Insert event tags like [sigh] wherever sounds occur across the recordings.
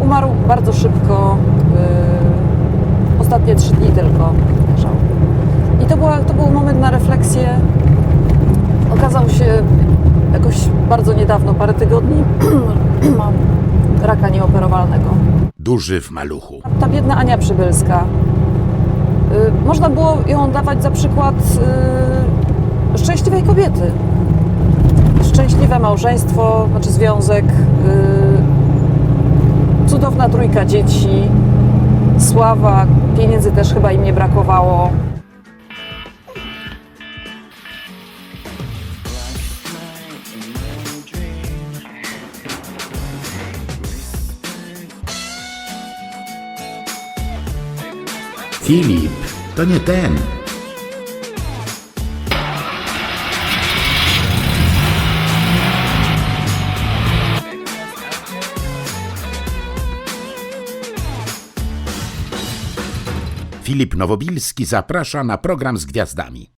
Umarł bardzo szybko, yy, ostatnie trzy dni tylko leżał. I to, była, to był moment na refleksję. Okazał się jakoś bardzo niedawno, parę tygodni, [clears throat] mam raka nieoperowalnego. Duży w maluchu. Ta biedna Ania Przybylska. Y, Można było ją dawać za przykład y, szczęśliwej kobiety. Szczęśliwe małżeństwo, znaczy związek, y, cudowna trójka dzieci, sława, pieniędzy też chyba im nie brakowało. Filip, to nie ten. Filip Nowobilski zaprasza na program z gwiazdami.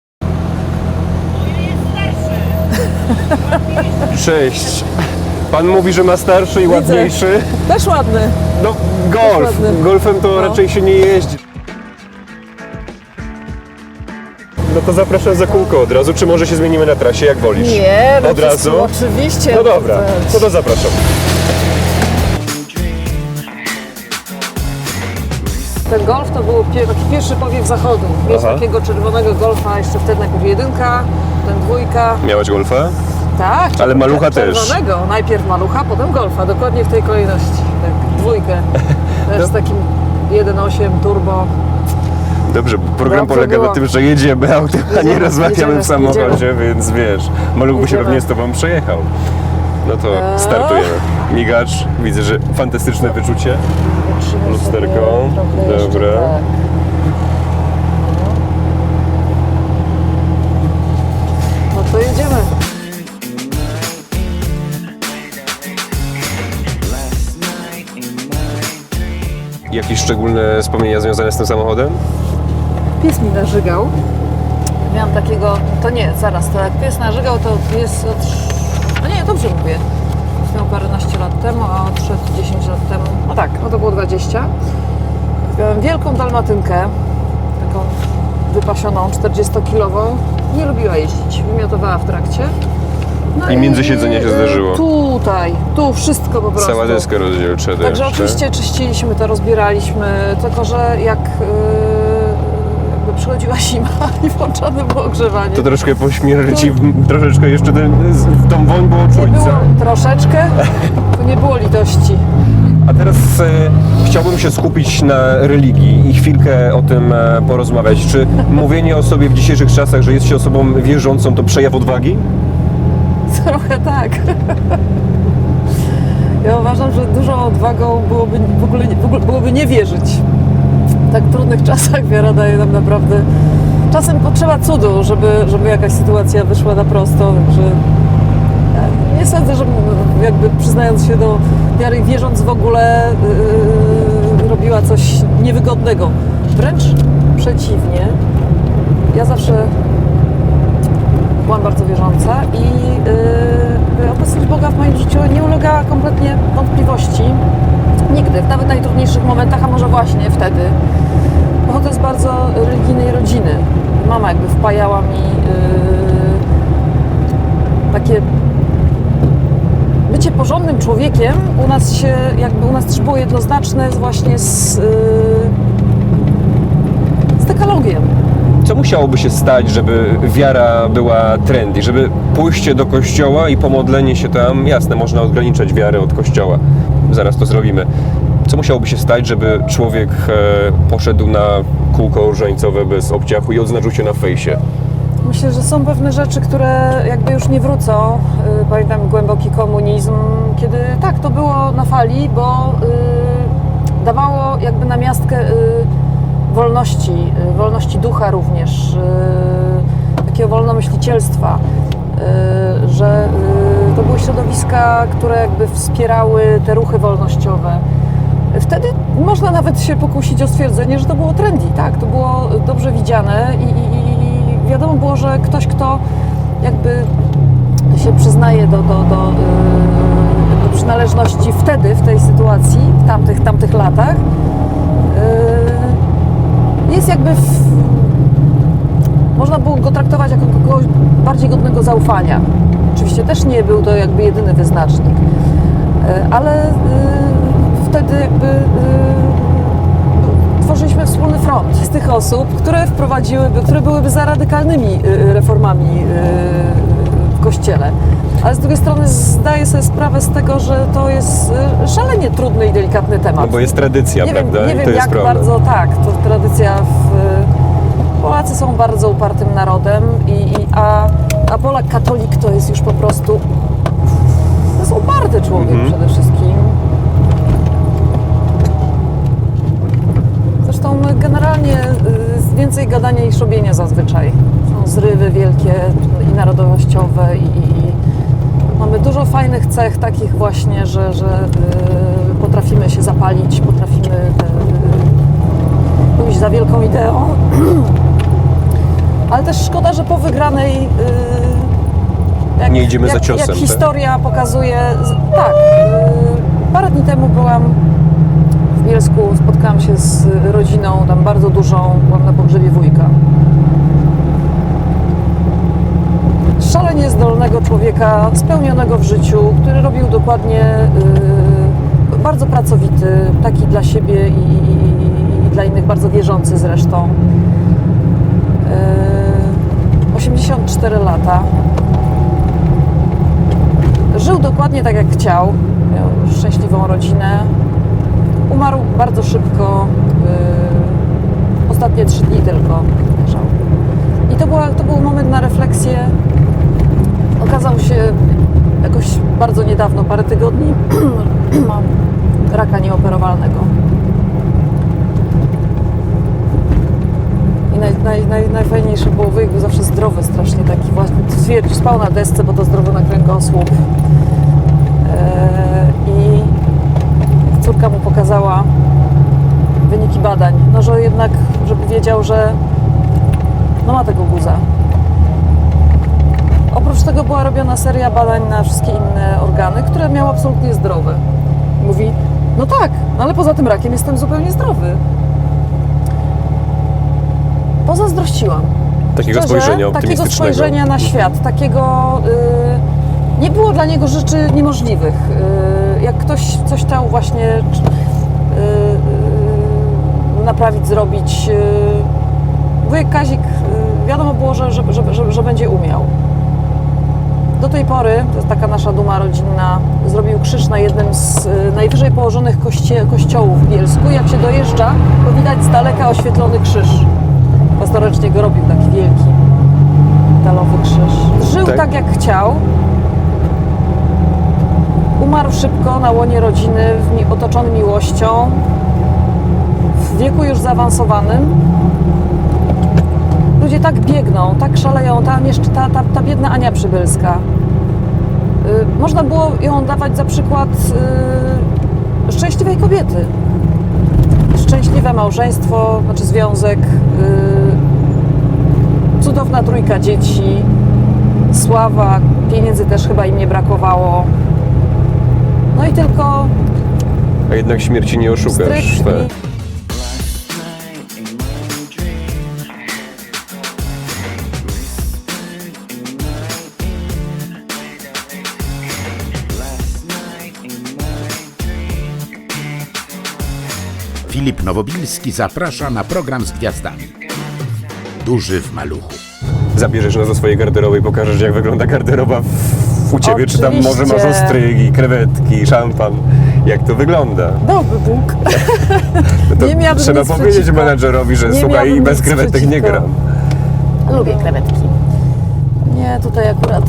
Cześć. Pan mówi, że ma starszy i ładniejszy. Też ładny. No, golf. ładny. Golfem to No. raczej się nie jeździ. No to zapraszam za kółko od razu, czy może się zmienimy na trasie, jak wolisz? Nie, no Od razu? Oczywiście. No dobra, no to zapraszam. Ten golf to był taki pierwszy powiew zachodu. Mieć Aha. takiego czerwonego golfa, jeszcze wtedy najpierw jedynka, potem dwójka. Miałeś golfa? Tak, Ale malucha też. czerwonego. Najpierw malucha, potem golfa, dokładnie w tej kolejności. Tak, dwójkę. [laughs] Też z takim 1.8 turbo. Dobrze, program Dobrze polega było. na tym, że jedziemy autem, a nie Jedziemy, rozmawiamy jedziemy, w samochodzie, więc wiesz, maluch by się Jedziemy. pewnie z tobą przejechał. No to Eee. startujemy. Migacz, widzę, że fantastyczne wyczucie. Patrzymy Lusterko, trochę jeszcze, dobra. tak. No to jedziemy. Jakieś szczególne wspomnienia związane z tym samochodem? Pies mi narzygał. Miałam takiego, to nie, zaraz, to jak pies narzygał, to pies od... No nie, dobrze mówię. Miał paręnaście lat temu, a odszedł 10 lat temu. No tak, no to było 20. Miałam wielką dalmatynkę, taką wypasioną, 40-kilową. Nie lubiła jeździć, wymiotowała w trakcie. No I między siedzenia się y, zdarzyło. Tutaj, tu wszystko po prostu. Cała deska rozdzielcza Także jeszcze. oczywiście czyściliśmy to, rozbieraliśmy, tylko że jak jakby przychodziła zima [laughs] i włączone było ogrzewanie. To troszkę po śmierci, troszeczkę jeszcze ten, z- tą woń było nie czuć, było co? troszeczkę, [laughs] to nie było litości. A teraz e, chciałbym się skupić na religii i chwilkę o tym e, porozmawiać. Czy mówienie o sobie w dzisiejszych czasach, że jest się osobą wierzącą, to przejaw odwagi? Trochę tak. Ja uważam, że dużą odwagą byłoby w ogóle, w ogóle byłoby nie wierzyć. Tak trudnych [laughs] czasach wiara daje nam naprawdę... Czasem potrzeba cudu, żeby, żeby jakaś sytuacja wyszła na prosto, także ja nie sądzę, że jakby przyznając się do wiary i wierząc w ogóle yy, robiła coś niewygodnego. Wręcz przeciwnie. Ja zawsze byłam bardzo wierząca i yy, obecność Boga w moim życiu nie ulegała kompletnie wątpliwości. Nigdy, w najtrudniejszych momentach, a może właśnie wtedy. Pochodzę z bardzo religijnej rodziny. Mama jakby wpajała mi yy, takie bycie porządnym człowiekiem u nas się, jakby u nas też było jednoznaczne właśnie z, yy, z dekalogiem. Co musiałoby się stać, żeby wiara była trendy, żeby pójście do kościoła i pomodlenie się tam, jasne, można odgraniczać wiarę od kościoła, zaraz to zrobimy. Co musiałoby się stać, żeby człowiek e, poszedł na kółko różańcowe bez obciachu i odznaczył się na fejsie? Myślę, że są pewne rzeczy, które jakby już nie wrócą. Y, Pamiętam głęboki komunizm, kiedy tak, to było na fali, bo y, dawało jakby na miastkę y, wolności, wolności ducha również, y, takiego wolnomyślicielstwa, że y, to były środowiska, które jakby wspierały te ruchy wolnościowe. Wtedy można nawet się pokusić o stwierdzenie, że to było trendy, tak? To było dobrze widziane i, i, i wiadomo było, że ktoś, kto jakby się przyznaje do, do, do, jakby przynależy zależności wtedy, w tej sytuacji, w tamtych, tamtych latach, jest jakby w, można było go traktować jako kogoś bardziej godnego zaufania. Oczywiście też nie był to jakby jedyny wyznacznik, yy, ale yy, wtedy jakby yy, tworzyliśmy wspólny front z tych osób, które wprowadziłyby, które byłyby za radykalnymi reformami w kościele. Ale z drugiej strony zdaję sobie sprawę z tego, że to jest szalenie trudny i delikatny temat. No bo jest tradycja, nie prawda? wiem, nie I wiem jak bardzo tak, to tradycja w, Polacy są bardzo upartym narodem, i, i, a, a Polak katolik to jest już po prostu to jest uparty człowiek Mhm. przede wszystkim. Zresztą my generalnie y, więcej gadania niż robienia zazwyczaj. Są zrywy wielkie i narodowościowe i, i mamy dużo fajnych cech takich właśnie, że, że y, potrafimy się zapalić, potrafimy y, pójść za wielką ideą. [clears throat] Ale też szkoda, że po wygranej y, jak, Nie idziemy za jak, ciosem, Jak tak? historia pokazuje, z- tak. y, Parę dni temu byłam w Bielsku, spotkałam się z rodziną, tam bardzo dużą, byłam na pogrzebie wujka. Szalenie zdolnego człowieka, spełnionego w życiu, który robił dokładnie, y, bardzo pracowity, taki dla siebie i, i, i dla innych, bardzo wierzący zresztą. Y, 84 lata. Żył dokładnie tak jak chciał. Miał szczęśliwą rodzinę. Umarł bardzo szybko. Yy, ostatnie trzy dni tylko leżał. I to, była, to był moment na refleksję. Okazał się jakoś bardzo niedawno, parę tygodni, [clears throat] mam raka nieoperowalnego. Naj, naj, naj, najfajniejsze było, wujek był zawsze zdrowy, strasznie taki właśnie. Twierdzi, spał na desce, bo to zdrowy na kręgosłup. Eee, I córka mu pokazała wyniki badań. No, że jednak, żeby wiedział, że no ma tego guza. Oprócz tego była robiona seria badań na wszystkie inne organy, które miał absolutnie zdrowe. Mówi, no tak, no ale poza tym rakiem jestem zupełnie zdrowy. Pozazdrościłam. Takiego Szczerze, spojrzenia takiego spojrzenia na świat, takiego y, nie było dla niego rzeczy niemożliwych. Y, jak ktoś coś chciał właśnie y, naprawić, zrobić, y, wujek Kazik, wiadomo było, że, że, że, że, będzie umiał. Do tej pory, to jest taka nasza duma rodzinna, zrobił krzyż na jednym z najwyżej położonych kościołów w Bielsku. Jak się dojeżdża, to widać z daleka oświetlony krzyż. Pastorecznie go robił taki wielki metalowy krzyż. Żył Tak. tak, jak chciał. Umarł szybko na łonie rodziny, otoczony miłością, w wieku już zaawansowanym. Ludzie tak biegną, tak szaleją. Tam jeszcze ta, ta, ta biedna Ania Przybylska. Y, można było ją dawać za przykład y, szczęśliwej kobiety. Szczęśliwe małżeństwo, znaczy związek, cudowna trójka dzieci, sława, pieniędzy też chyba im nie brakowało. No i tylko A jednak śmierci nie oszukasz. stryk Filip Nowobilski zaprasza na program z gwiazdami. Duży w maluchu. Zabierzesz nas do swojej garderoby i pokażesz, jak wygląda garderoba w, u Ciebie. Czy tam może masz Oczywiście. ostrygi, krewetki, szampan. Jak to wygląda? dobry Bóg. [laughs] To Nie miałabym trzeba nic powiedzieć przeciwko. menadżerowi, że Nie słuchaj, miałabym bez nic krewetek nie przeciwko. gram. Lubię krewetki. Nie, tutaj akurat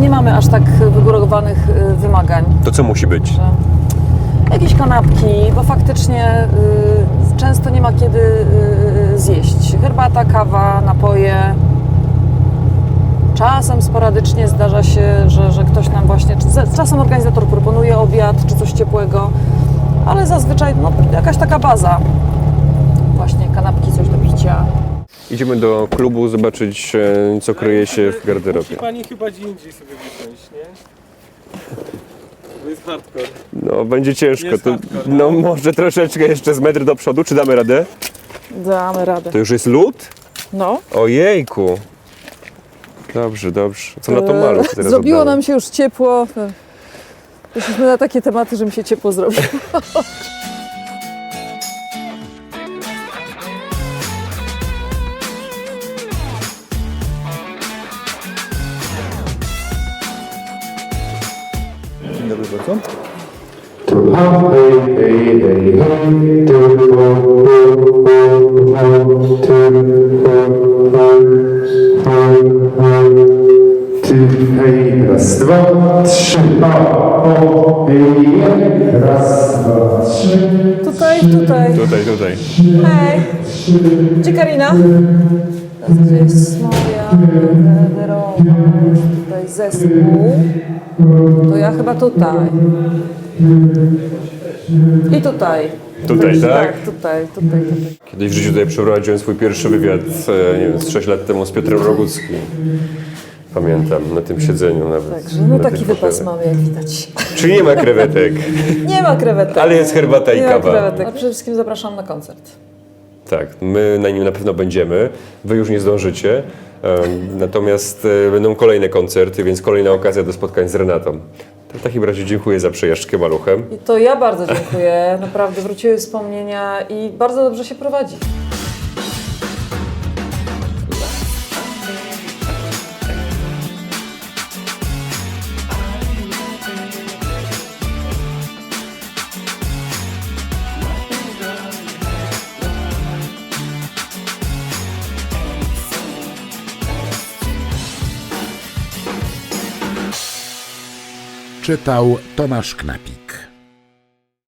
nie mamy aż tak wygórowanych y, wymagań. To co musi być? że jakieś kanapki, bo faktycznie y, często nie ma kiedy y, zjeść. Herbata, kawa, napoje. Czasem sporadycznie zdarza się, że, że ktoś nam właśnie, czasem organizator proponuje obiad, czy coś ciepłego, ale zazwyczaj no, jakaś taka baza. Właśnie kanapki, coś do picia. Idziemy do klubu zobaczyć, e, co kryje się w garderobie. Musi pani chyba gdzie indziej sobie wysiąść, nie? To jest hardcore. No, będzie ciężko. Jest To, hardcore, no, może troszeczkę jeszcze z metr do przodu. Czy damy radę? Damy radę. To już jest lód? No. Ojejku. Dobrze, dobrze. Co na to maluch teraz E, Zrobiło oddamy? nam się już ciepło. Poszliśmy na takie tematy, że mi się ciepło zrobiło. [laughs] raz, dwa, trzy, o, hej, raz, dwa, trzy. Tutaj, tutaj. Tutaj, tutaj. Hej. Gdzie Karina? Moja garderoba? Tutaj zespół. To ja chyba tutaj. I tutaj. Tutaj, tak? tutaj, tutaj, tutaj. Kiedyś w życiu tutaj przeprowadziłem swój pierwszy wywiad, e, nie wiem, z 6 lat temu z Piotrem Roguckim. Pamiętam, na tym siedzeniu nawet. Także no na taki tym wypas fotelu. mamy, jak widać. Czyli nie ma krewetek, [laughs] Nie ma krewetek. ale jest herbata i Nie ma kawa. krewetek. A przede wszystkim zapraszam na koncert. Tak, my na nim na pewno będziemy, wy już nie zdążycie. Em, Natomiast e, będą kolejne koncerty, więc kolejna okazja do spotkań z Renatą. W takim razie dziękuję za przejażdżkę maluchem. I to ja bardzo dziękuję. [laughs] Naprawdę wróciły wspomnienia i bardzo dobrze się prowadzi. Czytał Tomasz Knapik.